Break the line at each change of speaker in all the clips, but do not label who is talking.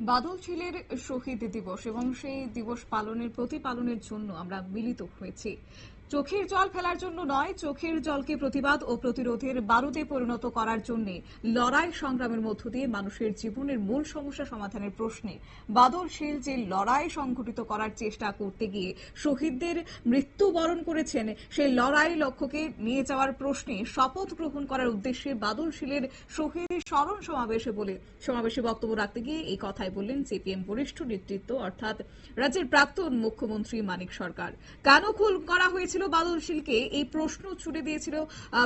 বাদল ছিলের শহীদ দিবস এবং সেই দিবস পালনের প্রতিপালনের জন্য আমরা মিলিত হয়েছি। চোখের জল ফেলার জন্য নয়, চোখের জলকে প্রতিবাদ ও প্রতিরোধের বারুদে পরিণত করার জন্য লড়াই সংগ্রামের মধ্য দিয়ে মানুষের জীবনের মূল সমস্যা সমাধানের প্রশ্নে বাদলশীল যে লড়াই সংঘটিত করার চেষ্টা করতে গিয়ে শহীদদের মৃত্যুবরণ করেছেন, সেই লড়াই লক্ষ্যকে নিয়ে যাওয়ার প্রশ্নে শপথ গ্রহণ করার উদ্দেশ্যে বাদলশীলের শহীদ স্মরণ সমাবেশে বলে সমাবেশে বক্তব্য রাখতে গিয়ে এই কথাই বললেন সিপিএম বরিষ্ঠ নেতৃত্ব, অর্থাৎ রাজ্যের প্রাক্তন মুখ্যমন্ত্রী মানিক সরকার। কেন খুন করা হয়েছিল বাদলশীলকে এই প্রশ্ন ছুড়ে দিয়েছিল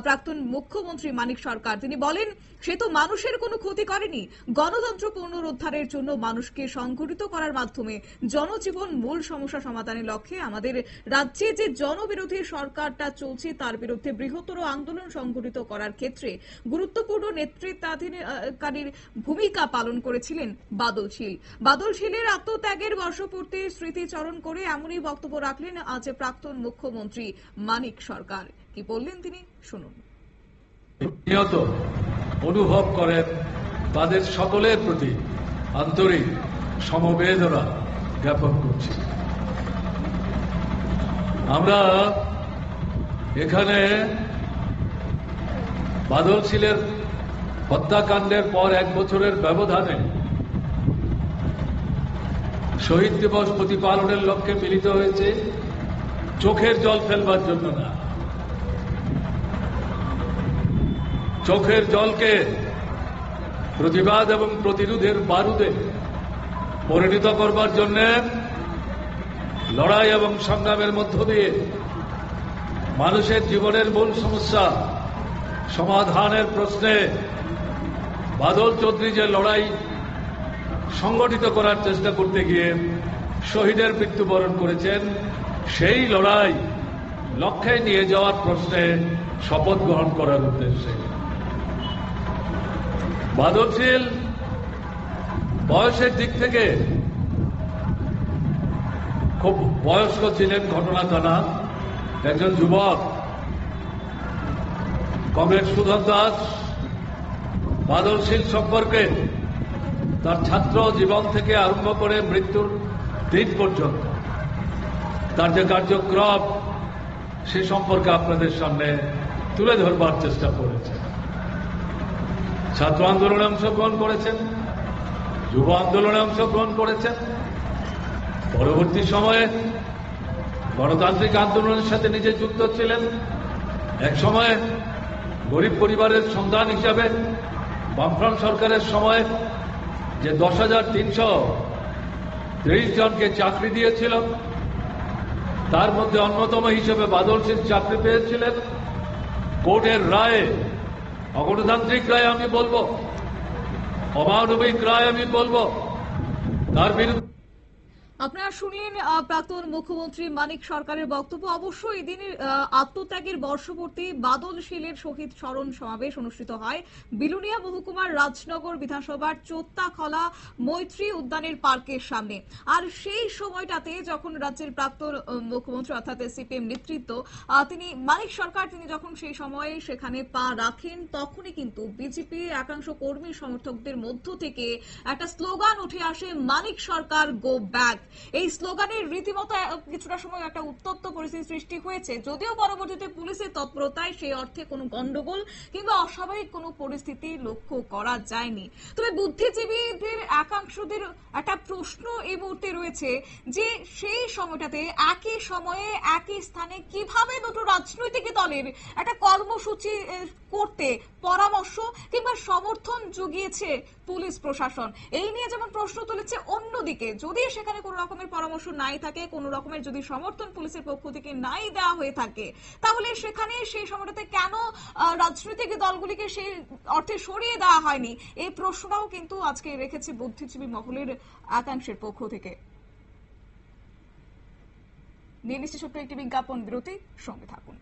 প্রাক্তন মুখ্যমন্ত্রী মানিক সরকার। তিনি বলেন, সে তো মানুষের কোনো ক্ষতি করেনি। গণতন্ত্র পুনরুদ্ধারের জন্য মানুষকে সংগঠিত করার মাধ্যমে জনজীবন মূল সমস্যা সমাধানের লক্ষ্যে আমাদের রাজ্যে যে জনবিরোধী সরকারটা চলছে, তার বিরুদ্ধে বৃহত্তর আন্দোলন সংগঠিত করার ক্ষেত্রে গুরুত্বপূর্ণ নেতৃত্বাধীনকারীর ভূমিকা পালন করেছিলেন বাদল শীল বাদল বাদলশীলের আত্মত্যাগের বর্ষপূর্তি স্মৃতিচরণ করে এমনই বক্তব্য রাখলেন আজ প্রাক্তন মুখ্যমন্ত্রী মানিক সরকার। কি বললেন তিনি? শুনুন।
নিয়ত অনুভব করেন তাদের সকলের প্রতি আন্তরিক সমবেদনা জ্ঞাপন করছি। আমরা এখানে বাদলশীলের হত্যাকাণ্ডের পর এক বছরের ব্যবধানে শহীদ দিবস প্রতিপালনের লক্ষ্যে মিলিত হয়েছে। চোখের জল ফেলবার জন্য না। চোখের জলকে প্রতিবাদ এবং প্রতিরোধের বারুদে পরিণত করবার জন্য লড়াই এবং সংগ্রামের মধ্য দিয়ে মানুষের জীবনের মূল সমস্যা, সমাধানের প্রশ্নে বাদল চৌধুরী যে লড়াই সংগঠিত করার চেষ্টা করতে গিয়ে শহীদের মৃত্যুবরণ করেছেন সেই লড়াই লক্ষ্যে নিয়ে যাওয়ার প্রশ্নে শপথ গ্রহণ করার উদ্দেশ্যে। বাদলশীল বয়সের দিক থেকে খুব বয়স্ক ছিলেন ঘটনা তা না একজন যুবক, কমরেড সুধন দাস। বাদলশীল সম্পর্কে তার ছাত্র জীবন থেকে আরম্ভ করে মৃত্যুর দিন পর্যন্ত। তার যে কার্যক্রম, সে সম্পর্কে আপনাদের সামনে তুলে ধরবার চেষ্টা করেছে ছাত্র আন্দোলনে অংশগ্রহণ করেছেন, যুব আন্দোলনে অংশগ্রহণ করেছেন। পরবর্তী সময়ে গণতান্ত্রিক আন্দোলনের সাথে নিজে যুক্ত ছিলেন। এক সময়ে গরিব পরিবারের সন্তান হিসাবে বামফ্রন্ট সরকারের সময়ে যে দশ হাজার তিনশো তেইশ জনকে চাকরি দিয়েছিল তার মধ্যে অন্যতম হিসেবে বাদল সিং চাকরি পেয়েছিলেন। কোর্টের রায়ে, অগণতান্ত্রিক রায় আমি বলব, অমানবিক রায় আমি বলব। তার বিরুদ্ধে
আপনারা শুনলেন প্রাক্তন মুখ্যমন্ত্রী মানিক সরকারের বক্তব্য। অবশ্য দিনের আত্মত্যাগের বর্ষপূর্তি বাদলশীলের শহীদ স্মরণ সমাবেশ অনুষ্ঠিত হয়। বিলুনিয়া মহকুমার রাজনগর বিধানসভার চোত্তাখলা মৈত্রী উদ্যানের পার্কের সামনে। আর সেই সময়টাতে যখন রাজ্যের প্রাক্তন মুখ্যমন্ত্রী অর্থাৎ সিপিএম নেতৃত্ব তিনি মানিক সরকার, তিনি যখন সেই সময়ে সেখানে পা রাখেন, তখনই কিন্তু বিজেপি একাংশ কর্মী সমর্থকদের মধ্য থেকে একটা স্লোগান উঠে আসে, মানিক সরকার, গো ব্যাক। এই স্লোগানের রীতিমতো কিছুটা সময় একটা উত্তপ্ত পরিস্থিতি সৃষ্টি হয়েছে। যদিও পরবর্তীতে পুলিশের তৎপরতায় সেই অর্থে কোনো গন্ডগোল কিংবা অস্বাভাবিক কোনো পরিস্থিতি লক্ষ্য করা যায়নি। তবে বুদ্ধিজীবীদের একাংশদের একটা প্রশ্ন এই মুহূর্তে রয়েছে যে সেই সময়টাতে একই সময়ে একই স্থানে কীভাবে দুটো রাজনৈতিক দলের একটা কর্মসূচি করতে পরামর্শ কিংবা সমর্থন জুগিয়েছে পুলিশ প্রশাসন? এই নিয়ে যেমন প্রশ্ন তুলেছে, অন্যদিকে যদি সেখানে কোনো রকমের পরামর্শ নাই থাকে, কোনো রকমের যদি সমর্থন পুলিশের পক্ষ থেকে নাই দেওয়া হয়ে থাকে, তাহলে সেখানে সেই সময়টাতে কেন রাজনৈতিক দলগুলিকে সেই অর্থে সরিয়ে দেওয়া হয়নি? এই প্রশ্নটাও কিন্তু আজকে রেখেছে বুদ্ধিজীবী মহলের একাংশের পক্ষ থেকে। নিয়ে নিচ্ছে ছোট্ট একটি বিজ্ঞাপন, বিরতি, সঙ্গে থাকুন।